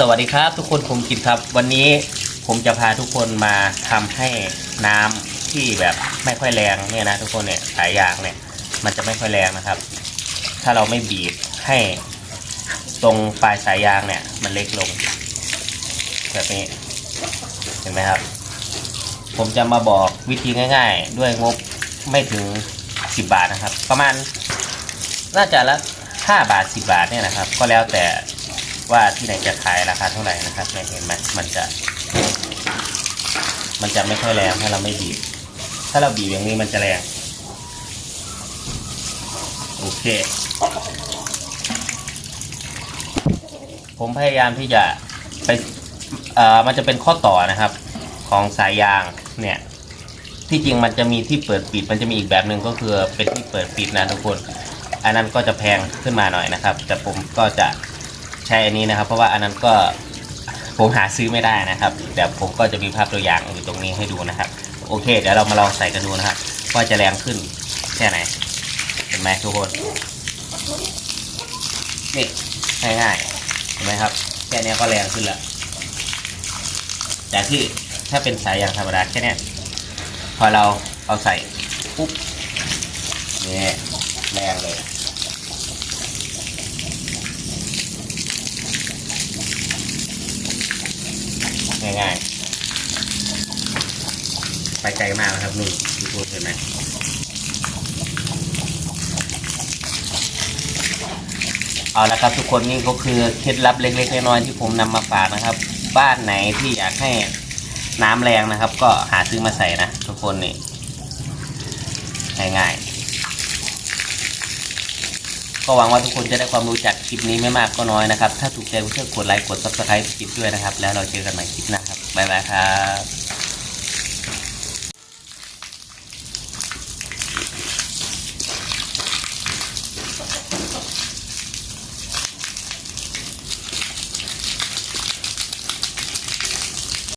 สวัสดีครับทุกคนผมกินครับ วันนี้ผมจะพาทุกคนมาทำให้น้ำที่แบบไม่ค่อยแรงเนี่ยนะทุกคนเนี่ยสายยางเนี่ย มันจะไม่ค่อยแรงนะครับ ถ้าเราไม่บีบให้ตรงปลายสายยางเนี่ย มันเล็กลง แบบนี้เห็นไหมครับ ผมจะมาบอกวิธีง่าย ๆ ด้วยงบไม่ถึง 10 บาทนะครับ ประมาณน่าจะละ5บาท 10 บาทเนี่ยนะครับ ก็แล้วแต่ ว่าที่ไหนจะขายราคาเท่าไหร่นะครับเนี่ยเห็นไหมมันจะ มันจะไม่ค่อยแรงถ้าเราไม่บีบ ถ้าเราบีบอย่างนี้มันจะแรงโอเค ผมพยายามที่จะไปเอ่อมันจะเป็นข้อต่อนะครับ ของสายยางเนี่ยที่จริงมันจะมีที่เปิดปิดมันจะมีอีกแบบหนึ่งก็คือเป็นที่เปิดปิดนะทุกคน อันนั้นก็จะแพงขึ้นมาหน่อยนะครับ แต่ผมก็จะ ใช้อันนี้นะครับ เพราะว่าอันนั้นก็ผมหาซื้อไม่ได้นะครับเดี๋ยวผมก็จะมีภาพตัวอย่างอยู่ตรงนี้ให้ดูนะครับ โอเค เดี๋ยวเรามาลองใส่กันดูนะครับว่าจะแรงขึ้นแค่ไหนเห็นไหมทุกคนนี่ง่ายๆเห็นไหมครับแค่เนี้ยก็แรงขึ้นแล้วจากที่ถ้าเป็นสายยางธรรมดาแค่เนี้ยพอเราเอาใส่ปุ๊บนี่แรงเลย ง่ายๆ ไปไกลมากนะครับนุ่นทุกคนเห็นไหมเอาละครับทุกคนนี่ก็คือเคล็ดลับเล็กๆน้อยๆที่ผมนำมาฝากนะครับ บ้านไหนที่อยากให้น้ำแรงนะครับ ก็หาซื้อมาใส่นะ ทุกคนนี่ง่ายๆ ก็หวังว่าทุกคนจะได้ความรู้จากคลิปนี้ไม่มากก็น้อยนะครับ ถ้าถูกใจก็ช่วยกดไลค์กด subscribe คลิปด้วยนะครับ แล้วเราเจอกันใหม่คลิปหน้าครับบ๊ายบายครับ